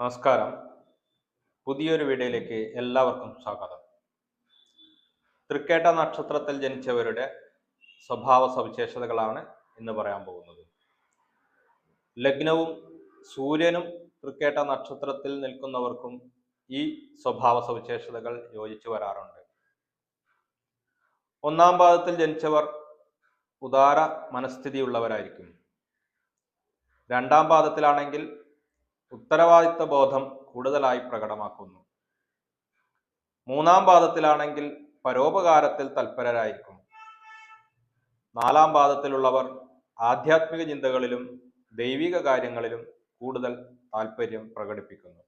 നമസ്കാരം. പുതിയൊരു വീഡിയോയിലേക്ക് എല്ലാവർക്കും സ്വാഗതം. തൃക്കേട്ട നക്ഷത്രത്തിൽ ജനിച്ചവരുടെ സ്വഭാവ സവിശേഷതകളാണ് ഇന്ന് പറയാൻ പോകുന്നത്. ലഗ്നവും സൂര്യനും തൃക്കേട്ട നക്ഷത്രത്തിൽ നിൽക്കുന്നവർക്കും ഈ സ്വഭാവ സവിശേഷതകൾ യോജിച്ചു വരാറുണ്ട്. ഒന്നാം പാദത്തിൽ ജനിച്ചവർ ഉദാര മനസ്ഥിതിയുള്ളവരായിരിക്കും. രണ്ടാം പാദത്തിലാണെങ്കിൽ ഉത്തരവാദിത്ത ബോധം കൂടുതലായി പ്രകടമാക്കുന്നു. മൂന്നാം പാദത്തിലാണെങ്കിൽ പരോപകാരത്തിൽ തൽപരരായിരിക്കും. നാലാം പാദത്തിലുള്ളവർ ആധ്യാത്മിക ചിന്തകളിലും ദൈവിക കാര്യങ്ങളിലും കൂടുതൽ താല്പര്യം പ്രകടിപ്പിക്കുന്നു.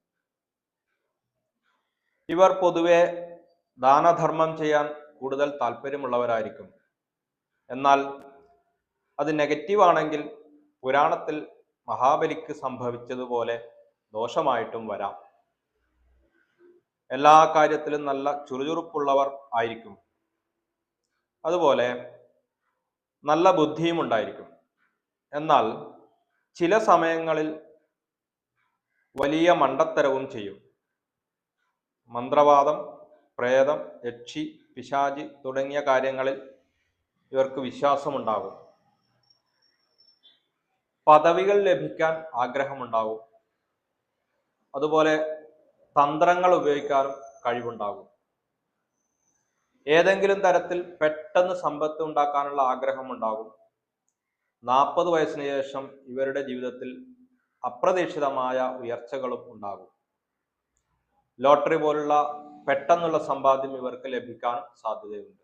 ഇവർ പൊതുവെ ദാനധർമ്മം ചെയ്യാൻ കൂടുതൽ താല്പര്യമുള്ളവരായിരിക്കും എന്നാൽ അത് നെഗറ്റീവ് ആണെങ്കിൽ പുരാണത്തിൽ മഹാബലിക്ക് സംഭവിച്ചതുപോലെ ദോഷമായിട്ടും വരാം. എല്ലാ കാര്യത്തിലും നല്ല ചുറുചുറുപ്പുള്ളവർ ആയിരിക്കും. അതുപോലെ നല്ല ബുദ്ധിയും ഉണ്ടായിരിക്കും. എന്നാൽ ചില സമയങ്ങളിൽ വലിയ മണ്ടത്തരവും ചെയ്യും. മന്ത്രവാദം പ്രേതം യക്ഷി പിശാചി തുടങ്ങിയ കാര്യങ്ങളിൽ ഇവർക്ക് വിശ്വാസമുണ്ടാകും. പദവികൾ ലഭിക്കാൻ ആഗ്രഹമുണ്ടാകും അതുപോലെ തന്ത്രങ്ങൾ ഉപയോഗിക്കാനും കഴിവുണ്ടാകും. ഏതെങ്കിലും തരത്തിൽ പെട്ടെന്ന് സമ്പത്ത് ഉണ്ടാക്കാനുള്ള ആഗ്രഹമുണ്ടാകും. നാൽപ്പത് വയസ്സിന് ശേഷം ഇവരുടെ ജീവിതത്തിൽ അപ്രതീക്ഷിതമായ ഉയർച്ചകളും ഉണ്ടാകും. ലോട്ടറി പോലുള്ള പെട്ടെന്നുള്ള സമ്പാദ്യം ഇവർക്ക് ലഭിക്കാൻ സാധ്യതയുണ്ട്.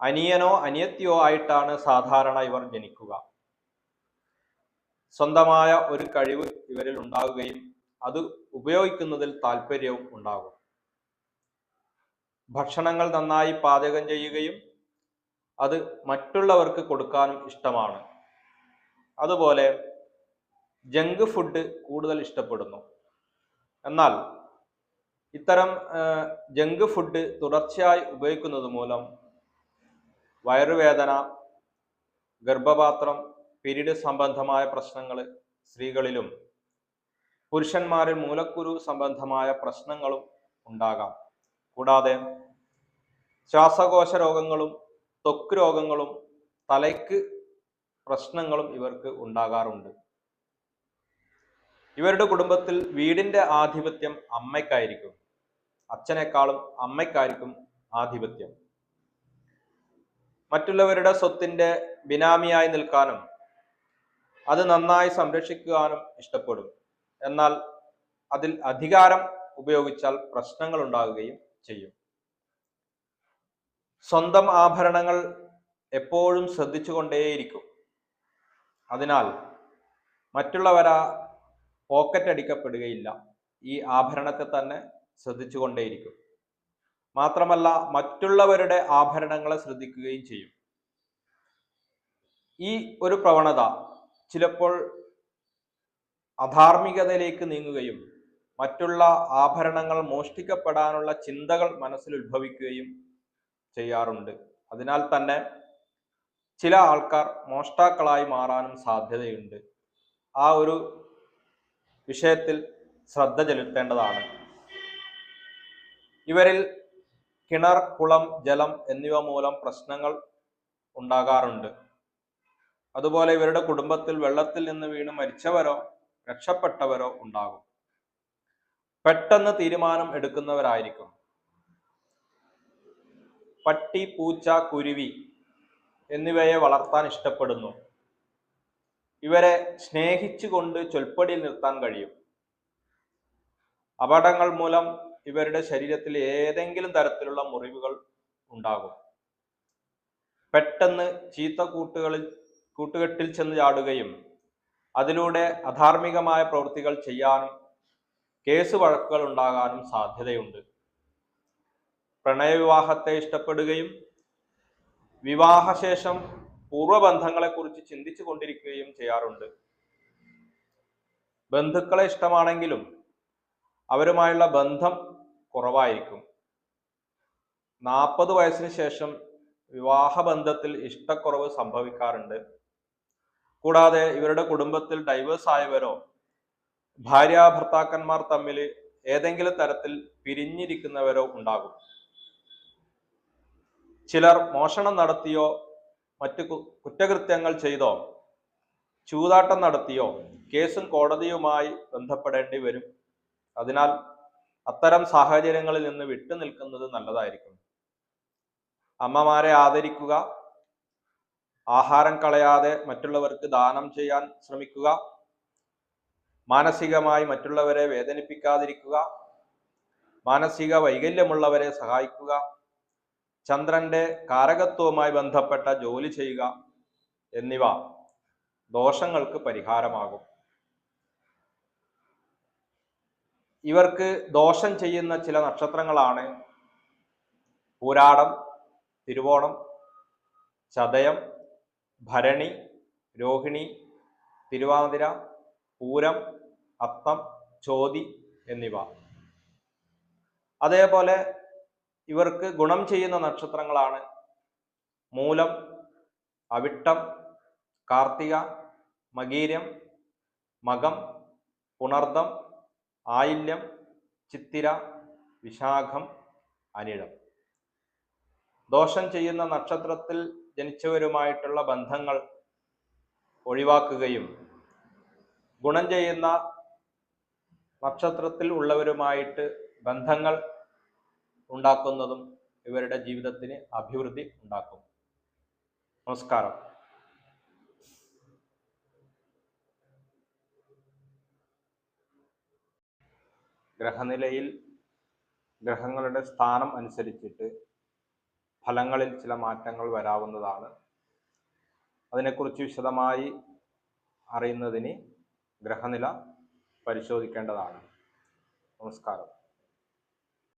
അനിയനോ അനിയത്തിയോ ആയിട്ടാണ് സാധാരണ ഇവർ ജനിക്കുക. സ്വന്തമായ ഒരു കഴിവ് ഇവരിൽ ഉണ്ടാവുകയും അത് ഉപയോഗിക്കുന്നതിൽ താല്പര്യവും ഉണ്ടാകും. ഭക്ഷണങ്ങൾ നന്നായി പാചകം ചെയ്യുകയും അത് മറ്റുള്ളവർക്ക് കൊടുക്കാനും ഇഷ്ടമാണ്. അതുപോലെ ജങ്ക് ഫുഡ് കൂടുതൽ ഇഷ്ടപ്പെടുന്നു. എന്നാൽ ഇത്തരം ജങ്ക് ഫുഡ് തുടർച്ചയായി ഉപയോഗിക്കുന്നത് മൂലം വയറുവേദന ഗർഭപാത്രം പിരീഡ് സംബന്ധമായ പ്രശ്നങ്ങൾ സ്ത്രീകളിലും പുരുഷന്മാരിൽ മൂലക്കുരു സംബന്ധമായ പ്രശ്നങ്ങളും ഉണ്ടാകാം. കൂടാതെ ശ്വാസകോശ രോഗങ്ങളും ത്വക്ക് രോഗങ്ങളും തലയ്ക്ക് പ്രശ്നങ്ങളും ഇവർക്ക് ഉണ്ടാകാറുണ്ട്. ഇവരുടെ കുടുംബത്തിൽ വീടിന്റെ ആധിപത്യം അമ്മയ്ക്കായിരിക്കും. അച്ഛനേക്കാളും അമ്മയ്ക്കായിരിക്കും ആധിപത്യം. മറ്റുള്ളവരുടെ സ്വത്തിന്റെ ബിനാമിയായി നിൽക്കാനും അത് നന്നായി സംരക്ഷിക്കുവാനും ഇഷ്ടപ്പെടും. എന്നാൽ അതിൽ അധികാരം ഉപയോഗിച്ചാൽ പ്രശ്നങ്ങൾ ഉണ്ടാകുകയും ചെയ്യും. സ്വന്തം ആഭരണങ്ങൾ എപ്പോഴും ശ്രദ്ധിച്ചുകൊണ്ടേയിരിക്കും. അതിനാൽ മറ്റുള്ളവരാ പോക്കറ്റ് അടിക്കപ്പെടുകയില്ല. ഈ ആഭരണത്തെ തന്നെ ശ്രദ്ധിച്ചുകൊണ്ടേയിരിക്കും. മാത്രമല്ല മറ്റുള്ളവരുടെ ആഭരണങ്ങളെ ശ്രദ്ധിക്കുകയും ചെയ്യും. ഈ ഒരു പ്രവണത ചിലപ്പോൾ അധാർമികതയിലേക്ക് നീങ്ങുകയും മറ്റുള്ള ആഭരണങ്ങൾ മോഷ്ടിക്കപ്പെടാനുള്ള ചിന്തകൾ മനസ്സിൽ ഉത്ഭവിക്കുകയും ചെയ്യാറുണ്ട്. അതിനാൽ തന്നെ ചില ആൾക്കാർ മോഷ്ടാക്കളായി മാറാനും സാധ്യതയുണ്ട്. ആ ഒരു വിഷയത്തിൽ ശ്രദ്ധ ചെലുത്തേണ്ടതാണ്. ഇവരിൽ കിണർ കുളം ജലം എന്നിവ മൂലം പ്രശ്നങ്ങൾ ഉണ്ടാകാറുണ്ട്. അതുപോലെ ഇവരുടെ കുടുംബത്തിൽ വെള്ളത്തിൽ നിന്ന് വീണ് മരിച്ചവരോ രക്ഷപ്പെട്ടവരോ ഉണ്ടാകും. പെട്ടെന്ന് തീരുമാനം എടുക്കുന്നവരായിരിക്കും. പട്ടി പൂച്ച കുരുവി എന്നിവയെ വളർത്താൻ ഇഷ്ടപ്പെടുന്നു. ഇവരെ സ്നേഹിച്ചുകൊണ്ട് ചൊൽപ്പടിയിൽ നിർത്താൻ കഴിയും. അപകടങ്ങൾ മൂലം ഇവരുടെ ശരീരത്തിൽ ഏതെങ്കിലും തരത്തിലുള്ള മുറിവുകൾ ഉണ്ടാകും. പെട്ടെന്ന് ചീത്ത കൂട്ടുകളിൽ കൂട്ടുകെട്ടിൽ ചെന്ന് ചാടുകയും അതിലൂടെ അധാർമികമായ പ്രവൃത്തികൾ ചെയ്യാനും കേസ് വഴക്കുകൾ ഉണ്ടാകാനും സാധ്യതയുണ്ട്. പ്രണയവിവാഹത്തെ ഇഷ്ടപ്പെടുകയും വിവാഹശേഷം പൂർവബന്ധങ്ങളെക്കുറിച്ച് ചിന്തിച്ചു കൊണ്ടിരിക്കുകയും ചെയ്യാറുണ്ട്. ബന്ധുക്കളെ ഇഷ്ടമാണെങ്കിലും അവരുമായുള്ള ബന്ധം കുറവായിരിക്കും. നാൽപ്പത് വയസ്സിന് ശേഷം വിവാഹബന്ധത്തിൽ ഇഷ്ടക്കുറവ് സംഭവിക്കാറുണ്ട്. കൂടാതെ ഇവരുടെ കുടുംബത്തിൽ ഡൈവേഴ്സ് ആയവരോ ഭാര്യ ഭർത്താക്കന്മാർ തമ്മിൽ ഏതെങ്കിലും തരത്തിൽ പിരിഞ്ഞിരിക്കുന്നവരോ ഉണ്ടാകും. ചിലർ മോഷണം നടത്തിയോ മറ്റു കുറ്റകൃത്യങ്ങൾ ചെയ്തോ ചൂതാട്ടം നടത്തിയോ കേസും കോടതിയുമായി ബന്ധപ്പെടേണ്ടി വരും. അതിനാൽ അത്തരം സാഹചര്യങ്ങളിൽ നിന്ന് വിട്ടു നിൽക്കുന്നത് നല്ലതായിരിക്കും. അമ്മമാരെ ആദരിക്കുക ആഹാരം കളയാതെ മറ്റുള്ളവർക്ക് ദാനം ചെയ്യാൻ ശ്രമിക്കുക. മാനസികമായി മറ്റുള്ളവരെ വേദനിപ്പിക്കാതിരിക്കുക. മാനസിക വൈകല്യമുള്ളവരെ സഹായിക്കുക. ചന്ദ്രന്റെ കാരകത്വവുമായി ബന്ധപ്പെട്ട ജോലി ചെയ്യുക എന്നിവ ദോഷങ്ങൾക്ക് പരിഹാരമാകും. ഇവർക്ക് ദോഷം ചെയ്യുന്ന ചില നക്ഷത്രങ്ങളാണ്. പൂരാടം തിരുവോണം ചതയം ഭരണി രോഹിണി തിരുവാതിര പൂരം അത്തം ചോതി എന്നിവ. അതേപോലെ ഇവർക്ക് ഗുണം ചെയ്യുന്ന നക്ഷത്രങ്ങളാണ് മൂലം അവിട്ടം കാർത്തിക മകീരം മകം പുണർദം ആയില്യം ചിത്തിര വിശാഖം അനിഴം. ദോഷം ചെയ്യുന്ന നക്ഷത്രത്തിൽ ജനിച്ചവരുമായിട്ടുള്ള ബന്ധങ്ങൾ ഒഴിവാക്കുകയും ഗുണം ചെയ്യുന്ന നക്ഷത്രത്തിൽ ഉള്ളവരുമായിട്ട് ബന്ധങ്ങൾ ഉണ്ടാക്കുന്നതും ഇവരുടെ ജീവിതത്തിന് അഭിവൃദ്ധി ഉണ്ടാക്കും. നമസ്കാരം. ഗ്രഹനിലയിൽ ഗ്രഹങ്ങളുടെ സ്ഥാനം അനുസരിച്ചിട്ട് ഫലങ്ങളിൽ ചില മാറ്റങ്ങൾ വരാവുന്നതാണ്. അതിനെക്കുറിച്ച് വിശദമായി അറിയുന്നതിന് ഗ്രഹനില പരിശോധിക്കേണ്ടതാണ്. നമസ്കാരം.